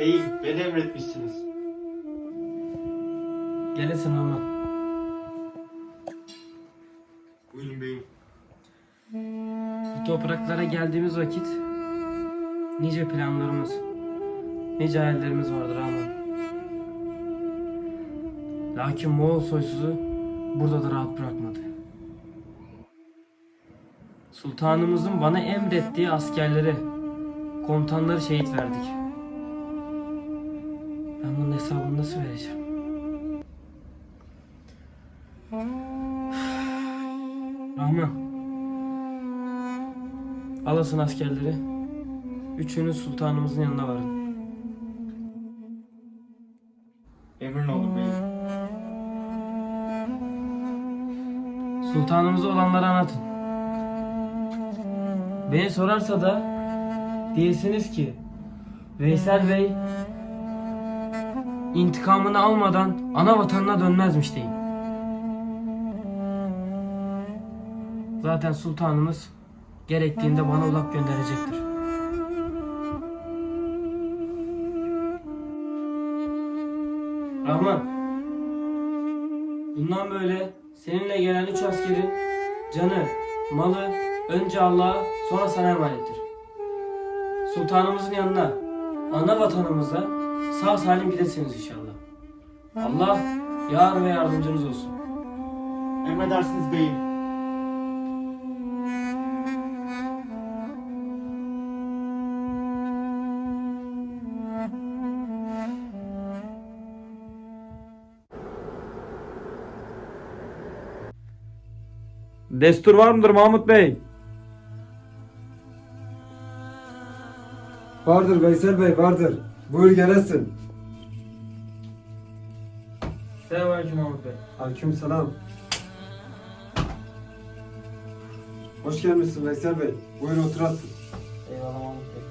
Beyim, beni emretmişsiniz. Gelesin Rahman. Buyurun beyim. Bu topraklara geldiğimiz vakit nice planlarımız, nice hayallerimiz vardır Rahman. Lakin Moğol soysuzu burada da rahat bırakmadı. Sultanımızın bana emrettiği askerleri, komutanları şehit verdik. Hesabını nasıl vereceğim? Rahman. Alasın askerleri. Üçünüz sultanımızın yanına varın. Emrin olur beyim. Sultanımıza olanları anlatın. Beni sorarsa da diyesiniz ki Veysel Bey intikamını almadan ana vatanına dönmezmiş deyin. Zaten sultanımız gerektiğinde bana ulak gönderecektir. Rahman, bundan böyle seninle gelen üç askerin canı, malı önce Allah'a sonra sana emanettir. Sultanımızın yanına, ana vatanımıza sağ salim gidesiniz inşallah. Allah yar ve yardımcınız olsun. Emredersiniz beyim. Destur var mıdır Mahmut Bey? Vardır Veysel Bey vardır. Buyur gelesin. Selamünaleyküm Mahmut Bey. Aleyküm selam. Hoş gelmişsin Veysel Bey. Buyur oturasın. Eyvallah Mahmut Bey.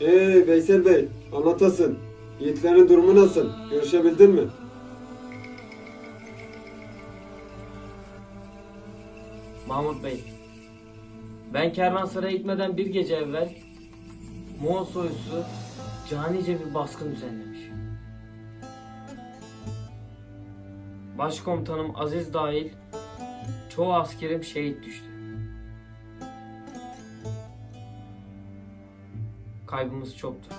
Ee Veysel Bey anlatasın. Yiğitlerin durumu nasıl? Görüşebildin mi? Mahmut Bey. Ben kervansaraya gitmeden bir gece evvel Moğol soylusu canice bir baskın düzenlemiş. Başkomutanım Aziz dahil çoğu askerim şehit düştü. Kaybımız çoktu.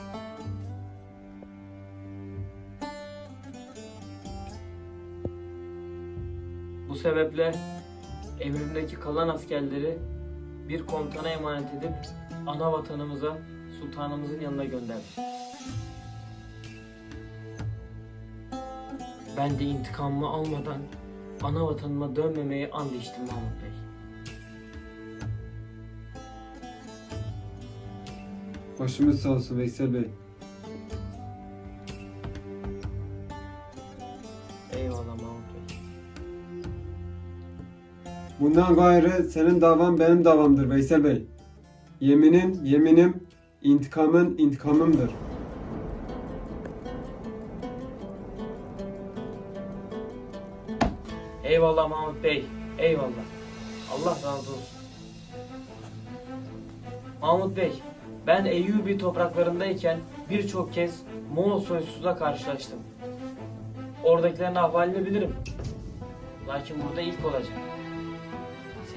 Bu sebeple emrimdeki kalan askerleri bir komutana emanet edip ana vatanımıza, sultanımızın yanına gönderdim. Ben de intikamımı almadan ana vatanıma dönmemeye and içtim Mahmut Bey. Başımız sağ olsun Veysel Bey. Bundan gayrı senin davan benim davamdır Veysel Bey. Yeminin yeminim, intikamın intikamımdır. Eyvallah Mahmut Bey. Eyvallah. Allah razı olsun. Mahmut Bey, ben Eyyubi topraklarındayken birçok kez Moğol soysuzla karşılaştım. Oradakilerin ahvalini bilirim. Lakin burada ilk olacak.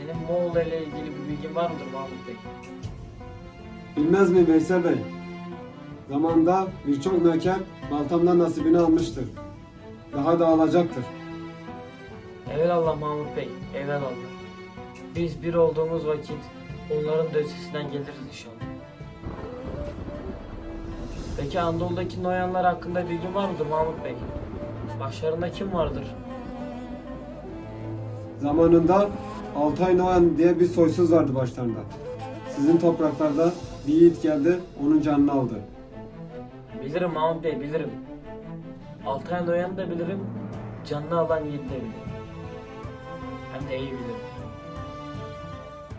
Senin Moğol ile ilgili bir bilgin var mıdır Mahmut Bey? Bilmez mi Veysel Bey? Zamanında birçok nöker baltamdan nasibini almıştır. Daha da alacaktır. Evelallah Mahmut Bey, evelallah. Biz bir olduğumuz vakit onların da üstesinden geliriz inşallah. Peki Anadolu'daki Noyanlar hakkında bilgin var mıdır Mahmut Bey? Başlarında kim vardır? Zamanında Altay Noyan diye bir soysuz vardı başlarında. Sizin topraklarda bir yiğit geldi, onun canını aldı. Bilirim Mahmut Bey, bilirim. Altay Noyan'ı da bilirim, canını alan yiğit de bilirim. Hem de iyi bilirim.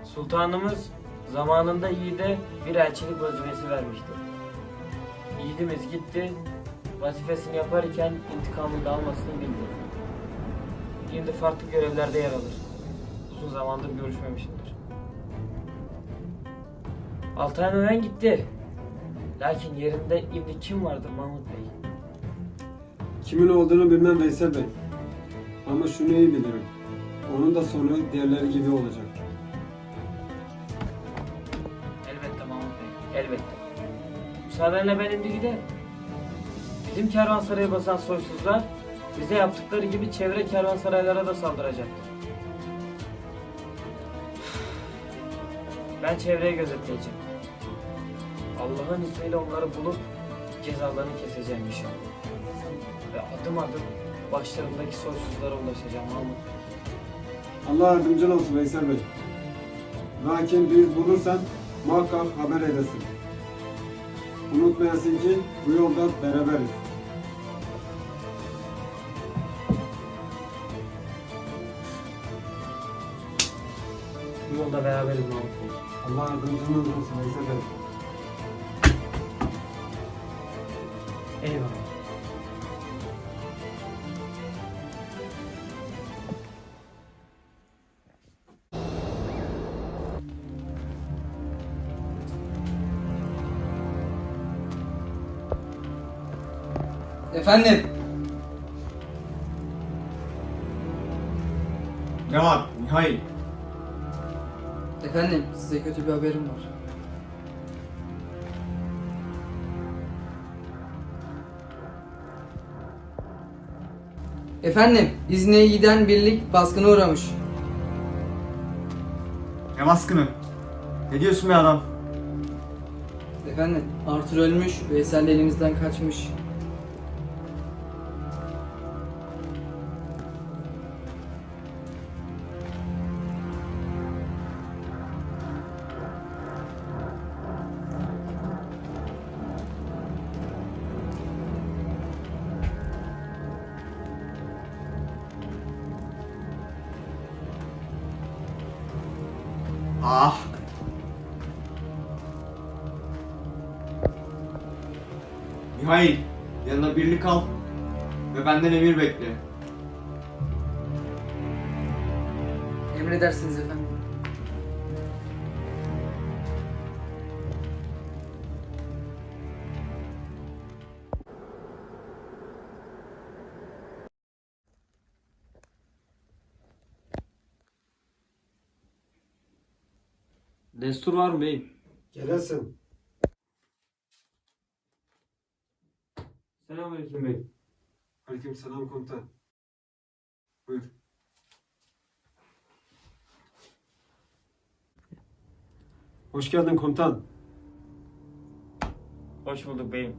Sultanımız zamanında yiğide bir elçilik vazifesi vermiştir. Yiğidimiz gitti, vazifesini yaparken intikamını da almasını bildi. Şimdi farklı görevlerde yer alır. Uzun zamandır görüşmemişimdir. Altay Öğren gitti. Lakin yerinde şimdi kim vardır Mahmut Bey? Kimin olduğunu bilmem Veysel Bey. Ama şunu iyi bilirim. Onun da sonu diğerleri gibi olacak. Elbette Mahmut Bey, elbette. Müsaadenle ben şimdi giderim. Bizim kervansarayı basan soysuzlar bize yaptıkları gibi çevre kervansaraylara da saldıracaktır. Ben çevreyi gözetleyeceğim. Allah'ın izniyle onları bulup cezalarını keseceğim inşallah. Ve adım adım başlarındaki soysuzlara ulaşacağım Mahmut. Allah yardımcın olsun Veysel Bey. Lakin bir iz bulursan muhakkak haber edesin. Unutmayasın ki bu yolda beraberiz. Bu yolda beraberiz Mahmut Bey. Allah yardımcınız olsun Veysel Bey. Eyvallah. Efendim, Ne var? Mihail. efendim size kötü bir haberim var. Efendim, İzne'ye giden birlik baskına uğramış. Ne baskını? Ne diyorsun be adam? Efendim, Arthur ölmüş, Veysel de elimizden kaçmış. Ah. Mihail, yanına birlik al ve benden emir bekle. Emredersiniz efendim. Destur var mı beyim? Gelesin. Selamünaleyküm bey. Aleyküm selam komutan. Buyur. Hoş geldin komutan. Hoş bulduk beyim.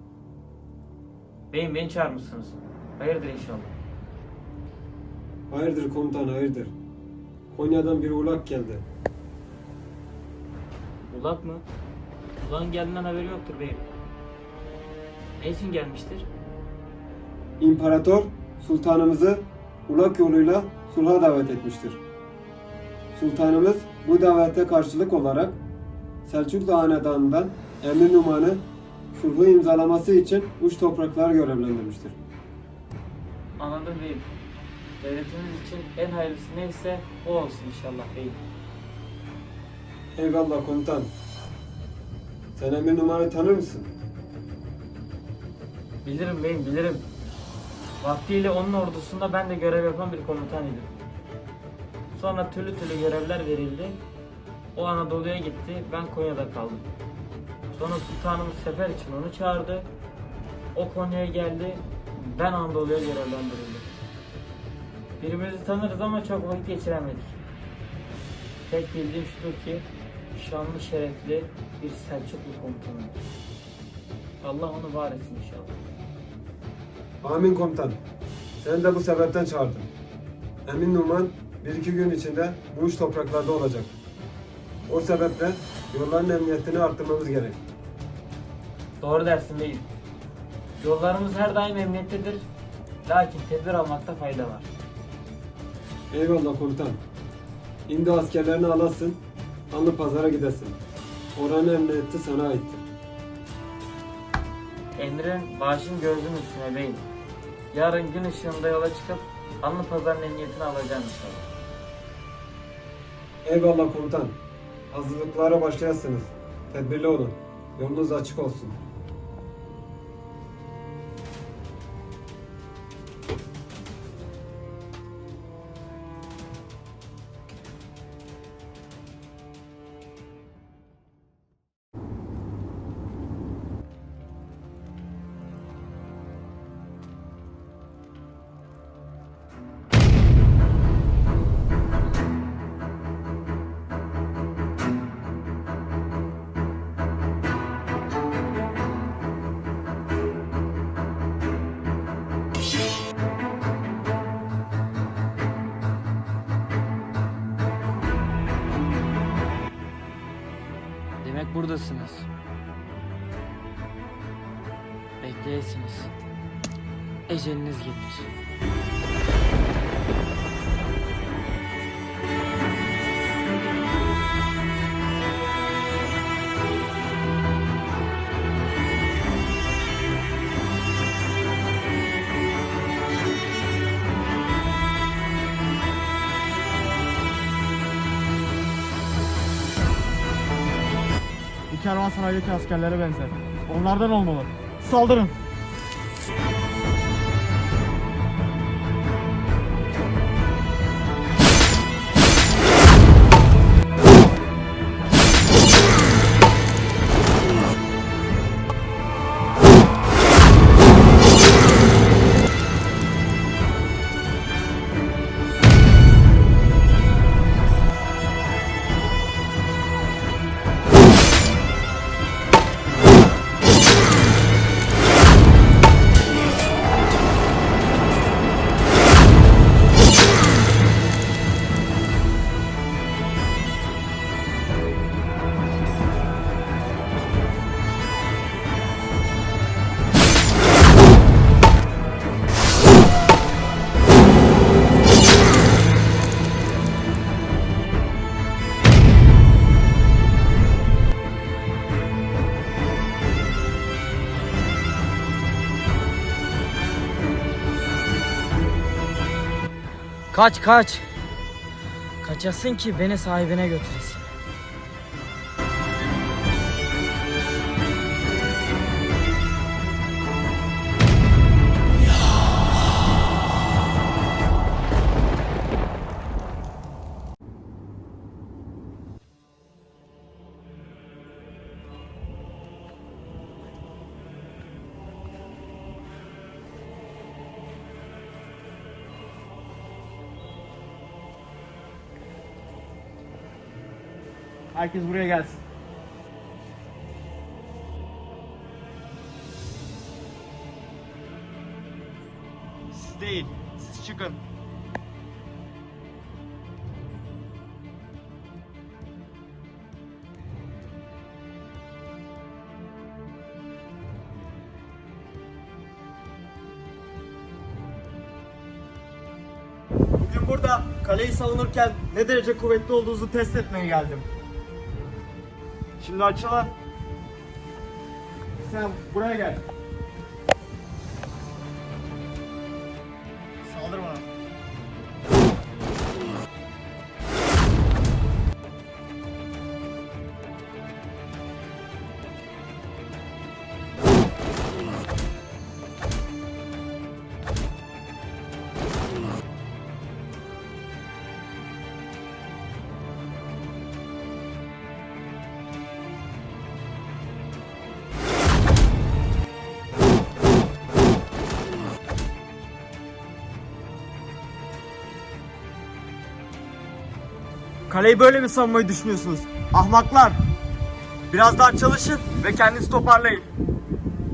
Beyim beni çağırmışsınız. Hayırdır inşallah. Hayırdır komutan hayırdır. Konya'dan bir ulak geldi. Ulak mı? Ulan geldiğinden haberi yoktur beyim. Ne için gelmiştir? İmparator sultanımızı ulak yoluyla sulha davet etmiştir. Sultanımız bu davete karşılık olarak Selçuklu Hanedanı'ndan Emir Numan'ı sulhu imzalaması için uç topraklar görevlendirmiştir. Anladım beyim. Devletimiz için en hayırlısı neyse o olsun inşallah beyim. Eyvallah komutan. Sen Emir Numan'ı tanır mısın? Bilirim beyim bilirim. Vaktiyle onun ordusunda ben de görev yapan bir komutan idim. Sonra türlü türlü görevler verildi. O Anadolu'ya gitti, ben Konya'da kaldım. Sonra sultanımız sefer için onu çağırdı. O Konya'ya geldi, ben Anadolu'ya görevlendirildim. Birbirimizi tanırız ama çok vakit geçiremedik. Tek bildiğim şudur ki, şanlı şerefli bir Selçuklu komutanı. Allah onu var etsin inşallah. Amin komutan. Seni de bu sebepten çağırdım. Emin Numan bir iki gün içinde bu uç topraklarda olacak. O sebeple yolların emniyetini arttırmamız gerek. Doğru dersin beyim. Yollarımız her daim emniyettedir. Lakin tedbir almakta fayda var. Eyvallah komutan. Şimdi askerlerini alasın, Anlı pazara gidesin. Oranın emniyeti sana aittir. Emrin başın gözün üstüne beyim. Yarın gün ışığında yola çıkıp Anlı Pazar'ın emniyetini alacağım inşallah. Eyvallah komutan. Hazırlıklara başlayasınız. Tedbirli olun. Yolunuz açık olsun. Eceliniz gelir. Bu kervansaraydaki askerlere benzer. Onlardan olmalı. Saldırın. Kaç kaç. Kaçasın ki beni sahibine götüresin. Herkes buraya gelsin. Siz değil, siz çıkın. Bugün burada kaleyi savunurken ne derece kuvvetli olduğunuzu test etmeye geldim. Şimdi açılın. Sen buraya gel. Kaleyi böyle mi savunmayı düşünüyorsunuz? Ahmaklar! Biraz daha çalışın ve kendinizi toparlayın.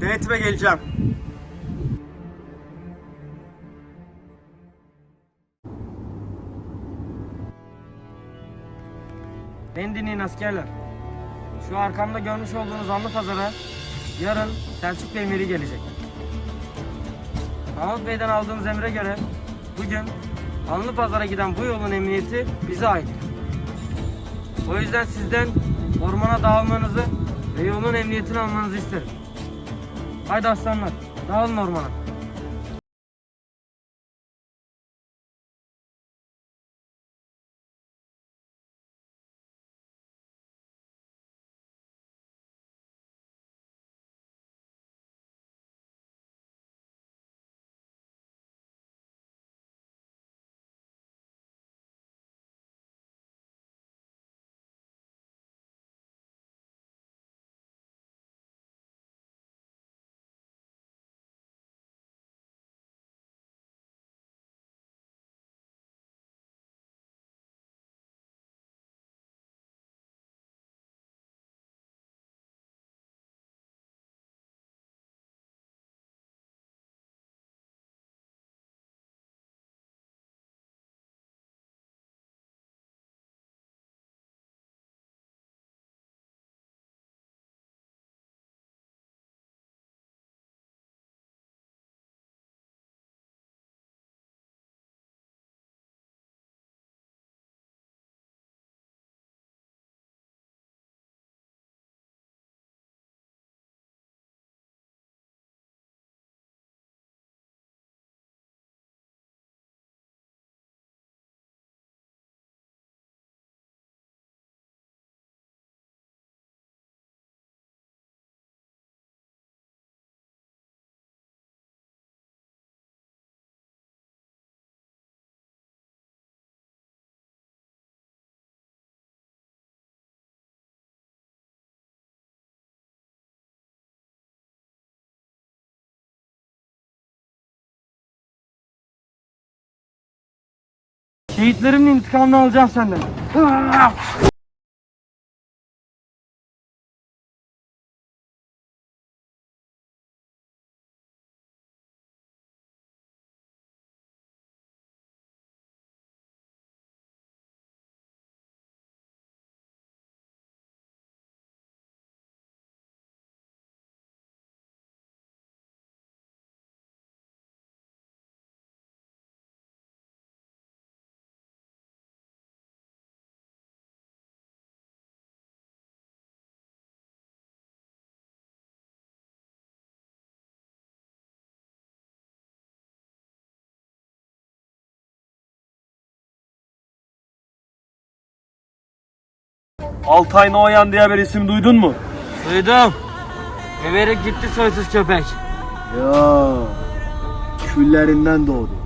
Denetime geleceğim. Beni dinleyin askerler. Şu arkamda görmüş olduğunuz anlı pazara yarın Selçuklu emiri gelecek. Mahmut Bey'den aldığımız emre göre bugün Anlı Pazar'a giden bu yolun emniyeti bize ait. O yüzden sizden ormana dağılmanızı ve yolun emniyetini almanızı isterim. Haydi aslanlar, dağılın ormana. Şehitlerimin intikamını alacağım senden. Altay Noyan diye bir isim duydun mu? Duydum. Geberip gitti soysuz köpek. Ya küllerinden doğdu.